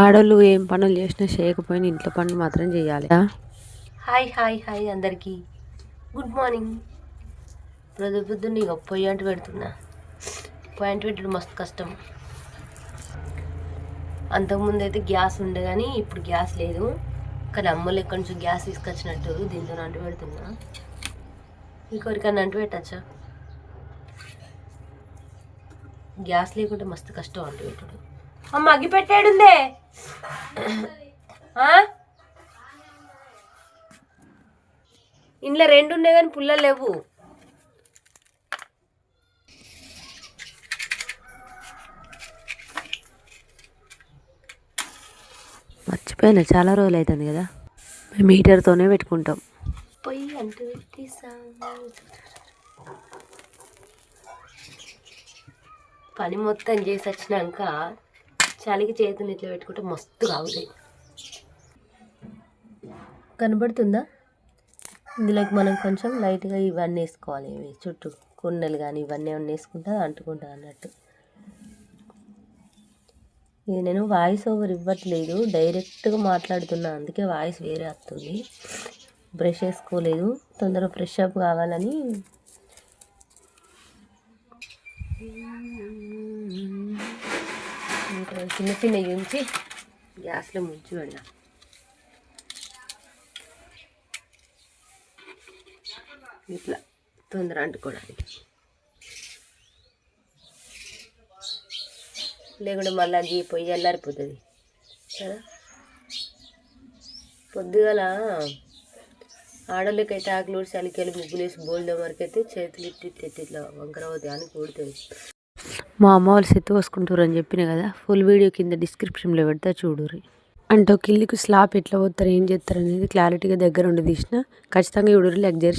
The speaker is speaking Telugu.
ఆడోళ్ళు ఏం పనులు చేసినా చేయకపోయినా ఇంట్లో పనులు మాత్రం చేయాలి. హాయ్ హాయ్ హాయ్ అందరికీ. గుడ్ మార్నింగ్ ప్రొద్దు పొద్దున్న ఇక పొయ్యి అంటు పెడుతున్నా. పొయ్యి అంటు పెట్టడం మస్తు కష్టం. అంతకుముందు అయితే గ్యాస్ ఉండే కానీ ఇప్పుడు గ్యాస్ లేదు. కానీ అమ్మలు ఎక్కడి నుంచి గ్యాస్ తీసుకొచ్చినట్టు దీంతో అంటు పెడుతున్నా. ఇంకొరికన్నా అంటు పెట్టచ్చా? గ్యాస్ లేకుంటే మస్తు కష్టం అంటు పెట్టుడు. అమ్మ అగ్గి పెట్టాడుందే? ఇంట్లో రెండు ఉన్నాయి కానీ పుల్లలు లేవు. మర్చిపోయినా చాలా రోజులు అవుతుంది కదా. మేము హీటర్తోనే పెట్టుకుంటాం. పొయ్యి అంటూ పని మొత్తం చేసి వచ్చినాక చలికి చేతులు ఇట్లా పెట్టుకుంటే మస్తు కావుతాయి కనబడుతుందా? ఇందులోకి మనం కొంచెం లైట్గా ఇవన్నీ వేసుకోవాలి. ఇవి చుట్టూ కుండలు కానీ ఇవన్నీ ఏమన్నా వేసుకుంటే అంటుకుంటా అన్నట్టు. ఇది నేను వాయిస్ ఓవర్ ఇవ్వట్లేదు. డైరెక్ట్గా మాట్లాడుతున్నా. అందుకే వాయిస్ వేరే వస్తుంది. బ్రష్ వేసుకోలేదు. తొందరగా ఫ్రెష్ అప్ కావాలని ఇంకా చిన్న చిన్న ఉంచి గ్యాస్లో ముంచి పెడదాం ఇట్లా తొందర అంటుకోవడానికి లేకుంటే మళ్ళీ అది పొయ్యి అల్లారిపోతుంది కదా పొద్దుగల ఆడోళ్ళకైతే ఆకులు చలికెళ్ళి ముగ్గులు వేసి బోల్డే వరకు అయితే చేతులు ఇట్టి ఇట్టి ఇట్టి ఇట్లా వంకర అవుతాయి అని కూడుతుంది. మా అమ్మ వాళ్ళు సెత్తు పోసుకుంటారు అని చెప్పిన కదా ఫుల్ వీడియో కింద డిస్క్రిప్షన్లో పెడతా చూడుర్రి. అంటే ఒక ఇల్లుకి స్లాబ్ ఎట్లా పోతారు ఏం చేస్తారు అనేది క్లారిటీగా దగ్గర ఉండి తీసిన ఖచ్చితంగా చూడుర్రి లెగ్జర్స్ చేసి